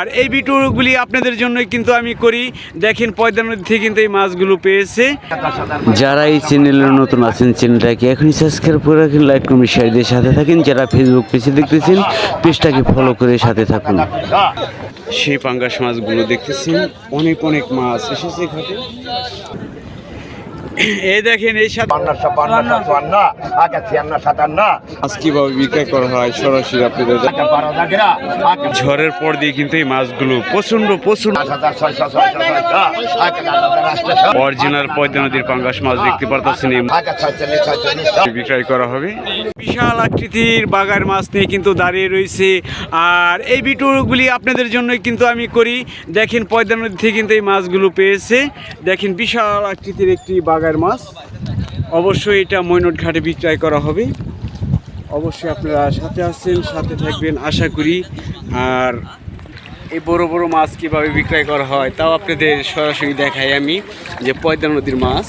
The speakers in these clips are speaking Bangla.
আর এই ভিডিওগুলি আপনাদের জন্যই কিন্তু আমি করি। দেখেন পয়দা নদী থেকে কিন্তু এই মাছগুলো পেয়েছে। যারা এই চ্যানেলে নতুন আছেন চ্যানেলটাকে এখনই সাবস্ক্রাইব করে রাখেন লাইক কমেন্ট শেয়ার দিয়ে সাথে থাকেন। যারা ফেসবুক পেজে দেখতেছেন পেজটাকে ফলো করে সাথে থাকুন। সেই পাঙ্গাস মাছগুলো দেখতেছেন অনেক অনেক মাছ এসেছে ঘাটে এই দেখেন এই সাথে মাছ কীভাবে বিক্রয় করা হয়? সরাসরি আপনাদের ঝড়ের পর দিয়ে কিন্তু এই মাছগুলো প্রচণ্ড প্রচণ্ড অরিজিনাল পয়দা নদীর পাঙ্গাস মাছ দেখতে পারতেছেন বিক্রয় করা হবে। বিশাল আকৃতির বাগার মাছ নিয়ে কিন্তু দাঁড়িয়ে রয়েছে। আর এই ভিডিওগুলি আপনাদের জন্যই কিন্তু আমি করি। দেখেন পয়দা নদী থেকে কিন্তু এই মাছগুলো পেয়েছে। দেখেন বিশাল আকৃতির একটি বাগার মাছ। অবশ্যই এটা মৈনট ঘাটে বিক্রয় করা হবে। অবশ্যই আপনারা সাথে আসছেন সাথে থাকবেন, আশা করি। আর এই বড় বড় মাছ কীভাবে বিক্রয় করা হয়, তাও আপনাদের সরাসরি দেখাই আমি, যে পয়দা নদীর মাছ।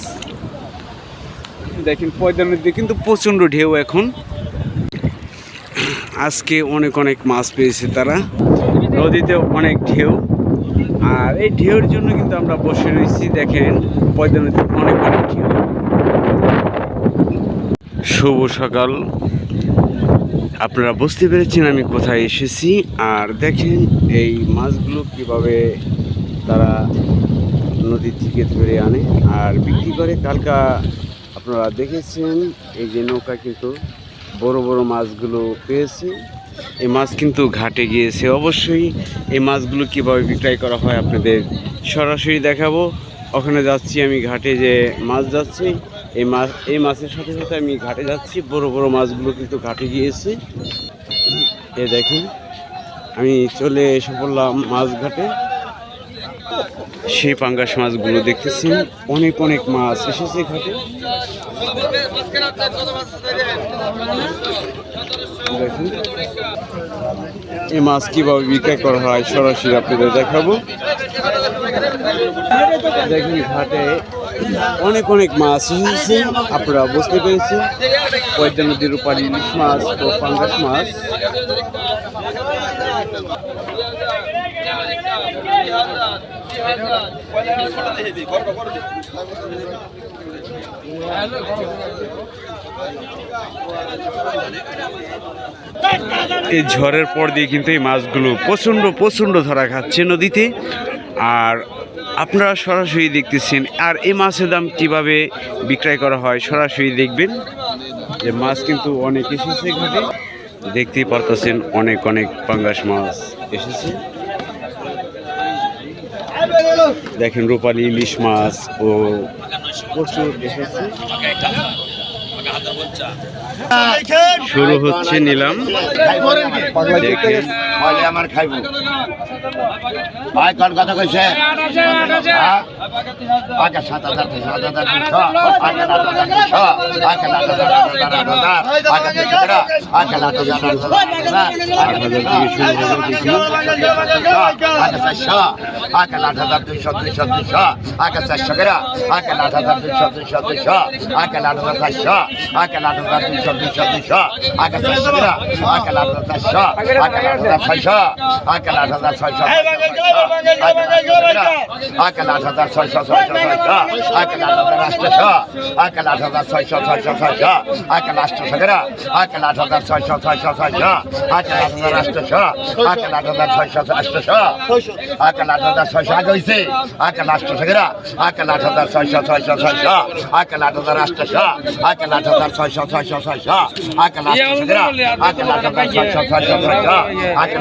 দেখেন, পয়দা নদীতে কিন্তু প্রচণ্ড ঢেউ এখন। আজকে অনেক অনেক মাছ পেয়েছে তারা। নদীতে অনেক ঢেউ। আর এই ঢেউর জন্য কিন্তু আমরা বসে রয়েছি, দেখেন পয়দা নদীতে অনেক অনেক ঢেউ। শুভ সকাল। আপনারা বুঝতে পেরেছেন আমি কোথায় এসেছি। আর দেখেন, এই মাছগুলো কীভাবে তারা নদী থেকে ধরে আনে আর বিক্রি করে। কালকা আপনারা দেখেছেন, এই যে নৌকা কিন্তু বড় বড় মাছগুলো পেয়েছে। এই মাছ কিন্তু ঘাটে গিয়েছে। অবশ্যই এই মাছগুলো কীভাবে বিক্রয় করা হয় আপনাদের সরাসরি দেখাবো। ওখানে যাচ্ছি আমি ঘাটে যে মাছ যাচ্ছি। এই মাছ, এই মাছের সাথে সাথে আমি ঘাটে যাচ্ছি। বড় বড় মাছগুলো কিন্তু ঘাটে গিয়েছে। এ দেখুন, আমি চলে এসে পড়লাম মাছ ঘাটে। সেই পাঙ্গাস মাছগুলো দেখতেছেন অনেক অনেক মাছ এসেছে ঘাটে। দেখুন এই মাছ কীভাবে বিক্রয় করা হয় সরাসরি আপনাদের দেখাবো। দেখুন, ঘাটে অনেক অনেক মাছ এসেছে, আপনারা বুঝতে পেরেছেন। পয়দা নদীর উপর ইলিশ মাছ ও পাঙ্গাস মাছ। এই ঝড়ের পর দিয়ে কিন্তু এই মাছগুলো প্রচণ্ড প্রচণ্ড ধরা খাচ্ছে নদীতে। আর আপনারা সরাসরি দেখতেছেন, আর এই মাছের দাম কীভাবে বিক্রয় করা হয় সরাসরি দেখবেন। যে মাছ কিন্তু অনেক এসেছে ঘাটে দেখতেই পারতেছেন অনেক অনেক পাঙ্গাস মাছ এসেছে। দেখেন রূপালী ইলিশ মাছ ও প্রচুর শুরু হচ্ছে নিলাম। দেখেন। বলে আমার খাইব ভাই কোন কথা কইছে হ্যাঁ? আগে সাত হাজার সাত হাজার দুশো আগে আট হাজার দুশো আগে আট হাজার হাজার আট হাজার দুশো আগে আট হাজার শুরু হবে দেখি আগে চারশো করে আগে আট হাজার দুইশো দুইশো দুইশো আগে আট হাজার চারশো আগে আট হাজার করে আগে আট হাজার ছয়শো আগে আট হাজার ছয়শো আগে আট হাজার ছয়শো ছয়শো ছয়শো আগে আট হাজার আটশো আগে আট হাজার ছয়শো ছয়শো ছয়শো আগে আটশো করে আগে আট হাজার ছয়শো ছয়শো ছয়শো আগে আট হাজার আটশো আগে আট হাজার ছয়শো আটশো আগে আট হাজার ছয়শো আগে হয়েছে আগে আটশো করে আগে আট হাজার ছয়শো ছয়শো ছয়শো আগে আট হাজার আটশো আগে আট হাজার ছয়শো ছয়শো ছয়শো আগে আটশো করে আগে আট হাজার ছয়শো ছয়শো ছয়শো আগে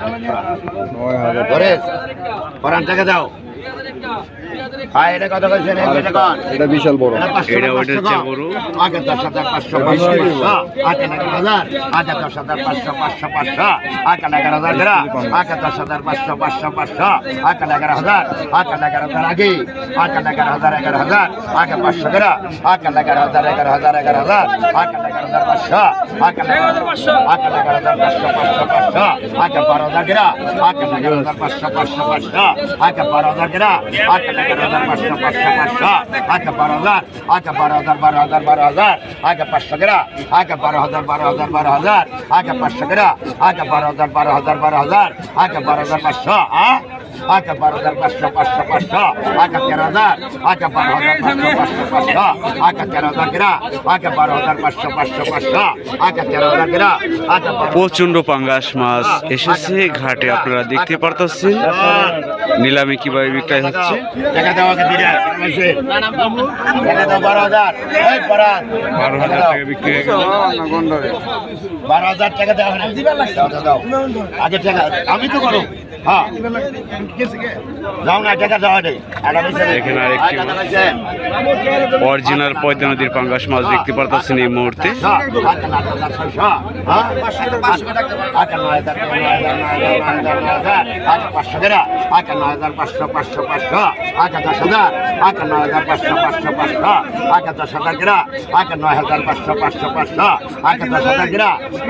ছড়া ধরে পরান টাকা দাও। হ্যাঁ এটা কত কইছেন এটা বিশাল বড় এটা ওইটার চেয়ে বড়। আগে দশ হাজার পাঁচশো পাঁচশো পাঁচশো আগে এগারো হাজার আগে দশ হাজার পাঁচশো পাঁচশো পাঁচশো আগে এগারো হাজার গেরা আগে দশ হাজার পাঁচশো পাঁচশো পাঁচশো আগে এগারো হাজার আগে এগারো হাজার আগে আগে এগারো হাজার এগারো হাজার আগে পাঁচশো গেরা আগে এগারো হাজার এগারো হাজার এগারো হাজার আগে এগারো হাজার পাঁচশো আগে এগারো হাজার পাঁচশো আগে এগারো হাজার পাঁচশো পাঁচশো পাঁচশো আগে বারো হাজার গেরা আগে এগারো হাজার পাঁচশো পাঁচশো পাঁচশো আগে বারো হাজার গেরা আগে এগারো হাজার পাঁচশো পাঁচশো পাঁচশো আগে বারো হাজার আগে বারো হাজার বারো হাজার বারো হাজার আগে পাঁচশো গেরা আগে বারো হাজার বারো হাজার বারো হাজার আগে পাঁচশো আগে বারো হাজার পাঁচশো পাঁচশো পাঁচশো। আগে তেরো হাজার। আগে বারো হাজার পাঁচশো পাঁচশো পাঁচশো। আগে তেরো হাজার গেরা। আগে বারো হাজার পাঁচশো পাঁচশো পাঁচশো। আগে তেরো হাজার গেরা। আগে বারো প্রচণ্ড পাঙ্গাস মাছ এসেছে ঘাটে আপনারা দেখতে পারতেছেন? নিলামে কীভাবে বিক্রয় হচ্ছে? টাকা দাও আগে দিলে টাকা দাও বারো হাজার। বারো হাজার। টাকা বিক্রি হয়ে গেল। বারো হাজার টাকা দেওয়া না দাও, দাও, দাও। আগে টাকা আমি তো করো হ্যাঁ যাও না টাকা দেওয়া নেই এখানে আরেকটি। অরিজিনাল পয়দা নদীর পাঙ্গাস মাছ দেখতে পারতেছেন এই মুহূর্তে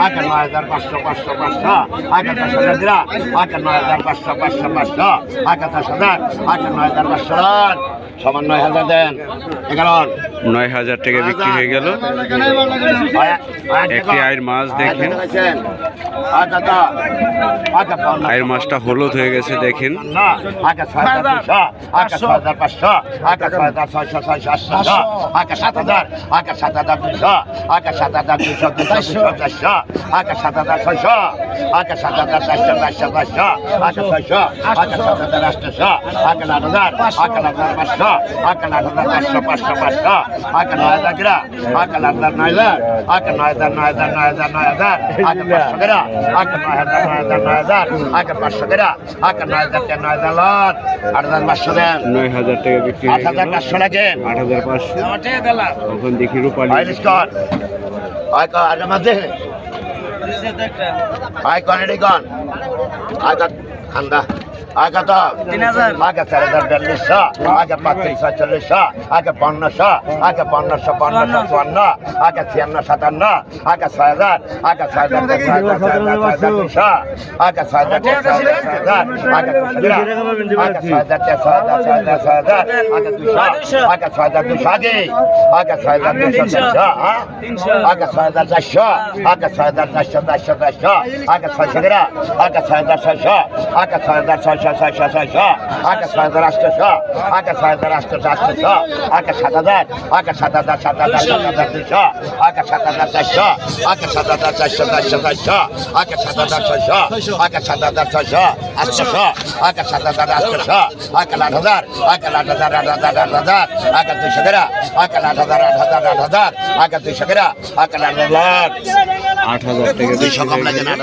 আগে নয় হাজার পাঁচশো পাঁচশো পাঁচশো আগে নয় হাজার পাঁচশো হাজার গিরা আগে নয় হাজার পাঁচশো নয় হাজার নয় হাজার সমান নয় দেন। এগারো। নয় টাকা বিক্রি হয়ে গেল। একটি আয়ের মাছ দেখেন। আয়ের মাছটা হলুদ হয়ে গেছে দেখেন। আগে হাজার ছয়শো আগে সাত হাজার আটশো আগে আট হাজার আগে আট হাজার পাঁচশো আগে আট হাজার পাঁচশো পাঁচশো পাঁচশো আগে নয় হাজার গিরা আগে আট হাজার নয় হাজার আগে নয় হাজার নয় হাজার নয় হাজার নয় হাজার আগে পাঁচশো গিরা আগে নয় হাজার নয় হাজার নয় হাজার আগে পাঁচশো গিরা আগে নয় হাজার নয় হাজার লট আট হাজার পাঁচশো দেন নয় হাজার টাকা বিক্রি আট হাজার পাঁচশো লাগেন আট হাজার পাঁচশো তখন দেখি রূপালী আয় কর আয় কর এডি কর আয় কত আগে চার হাজার বিয়াল্লিশশো আগে পাঁচত্রিশ ছয়চল্লিশশো আগে পনেরোশো আগে পনেরোশো পনেরোশো চুয়ান্ন আগে ছিয়ান্ন সাতান্ন আগে ছয় হাজার আগে ছয় হাজার দুশো আগে ছয় হাজার আগে আগে ছয় হাজার ছয় হাজার ছয় হাজার আগে দুশো আগে ছয় হাজার দুশো আগে আগে ছয় হাজার দুশো চারশো হ্যাঁ? আগে ছয় হাজার চারশো আগে ছয় হাজার চারশো চারশো চারশো আগে ছয়শো আগে ছয় হাজার ছয়শো আগে ছয় হাজার ছয়শো ছয় হাজার আটশোশো আগে ছয় হাজার আটশোশো আটশোশো আগে সাত হাজার আগে সাত হাজার সাত হাজার সাত হাজার দুশো আগে সাত হাজার চারশো আগে সাত হাজার চারশো চারশো চারশো আগে সাত হাজার ছয়শো আগে সাত হাজার ছয়শো আটশোশো আগে সাত হাজার আটশোশো আগে আট হাজার আগে আট হাজার আট হাজার আট হাজার আগে দুশো গ্রা আগে আট হাজার আট হাজার আট হাজার আগে দুশো গ্রা আগে আট হাজার আট হাজার কম লাগে আট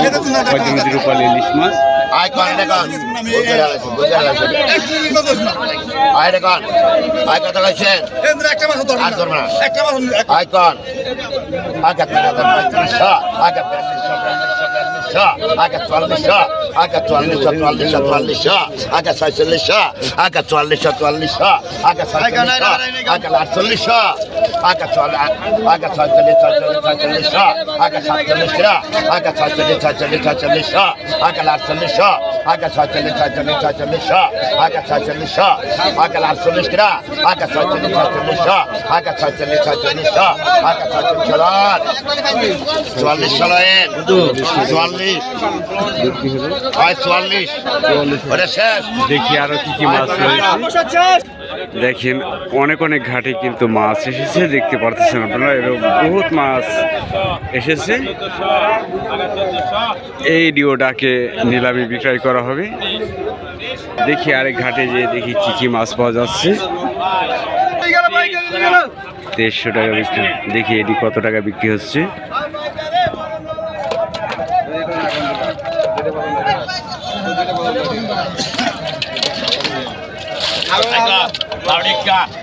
হাজার পয়দা নদীর রূপালী ইলিশ মাছ। আয় কন এটা কন আয় রে কন আয়, কত লাগছে আর ধরবে না। আয় কন আয় তিন হাজার পঁয়ত্রিশশো আগে চুয়াল্লিশশো আগে চুয়াল্লিশশো চুয়াল্লিশশো চুয়াল্লিশশো আগে ছয়চল্লিশশো আগে চুয়াল্লিশশো চুয়াল্লিশশো আগে ছয়চল্লিশশো আগে আটচল্লিশশো আগে চুয়াল্লিশ আগে ছয়চল্লিশ ছয়চল্লিশ ছয়চল্লিশশো আগে সাতচল্লিশশো আগে ছয়চল্লিশ ছয়চল্লিশ ছয়চল্লিশশো আগে আটচল্লিশশো আগে ছয়চল্লিশ ছয়চল্লিশ ছয়চল্লিশশো আগে ছয়চল্লিশশো আগে আটচল্লিশ গ্রা আগে ছয়চল্লিশ ছয়চল্লিশশো আগে ছয়চল্লিশ ছয়চল্লিশশো আগে ছয়চল্লিশ চুয়াল্লিশ ষোলো চুয়াল্লিশ বিক্রি হলো হয় চুয়াল্লিশ। শেষ। দেখি আরও কি কি মাছ রয়েছে। দেখেন অনেক অনেক ঘাটে কিন্তু মাছ এসেছে দেখতে পারতেছেন আপনারা। এরকম বহুত মাছ এসেছে। এই ডিওটাকে নিলামে বিক্রয় করা হবে। দেখি আরেক ঘাটে যে দেখি কি কি মাছ পাওয়া যাচ্ছে। দেড়শো টাকা বিক্রি। দেখি এটি কত টাকা বিক্রি হচ্ছে।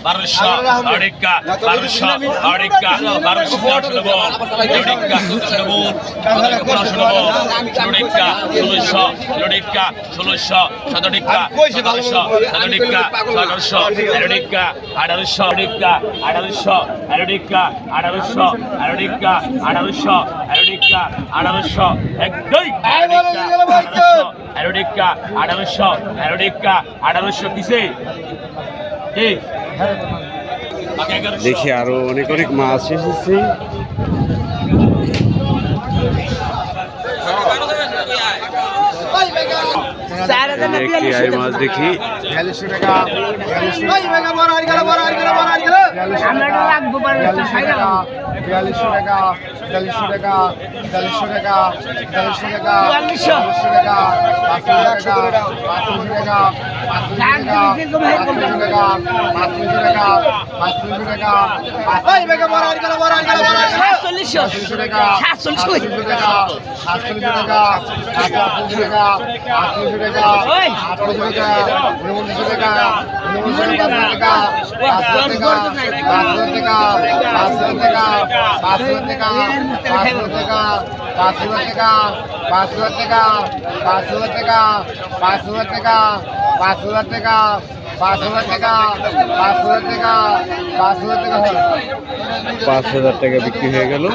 বারোশো অড়িকা বারোশো অড়িকা বারোশো শুনব লড়িকা শুনব লড়িকা ষোলোশো লড়িকা ষোলোশো সতরিকা সতেরোশো সতরিকা সতেরোশো লড়িকা আঠারোশো অড়িকা আঠারোশো অড়িকা আঠারোশো অড়িকা আঠারোশো অড়িকা আঠারোশো একদম অ্যারোডিকা আঠারোশো অ্যারোডিকা আঠারোশো কিসে? ঠিক দেখি আরও অনেক অনেক মাছ এসেছে। মাছ দেখি বিয়াল্লিশশো টাকা। বিয়াল্লিশশো টাকা বিয়াল্লিশশো টাকা। বিয়াল্লিশশো টাকা। বিয়াল্লিশশো টাকা। পাঁচশো টাকা পাঁচশো টাকা। পাঁচশো টাকা পাঁচশো টাকা পাঁচশো টাকা সাতচল্লিশশো টাকা সাতচল্লিশ টাকা সাতশো টাকা আটশো টাকা আটশো টাকা ওই। আটশো টাকা উনপঞ্চাশ টাকা উনপঞ্চাশ টাকা পাঁচশো টাকা পাঁচশো টাকা পাঁচশো টাকা পাঁচশো টাকা পাঁচশো টাকা পাঁচশো টাকা পাঁচশো টাকা পাঁচশো টাকা পাঁচশো টাকা পাঁচশো টাকা পাঁচশো টাকা পাঁচশো টাকা পাঁচশো টাকা পাঁচ হাজার টাকা বিক্রি হয়ে গেল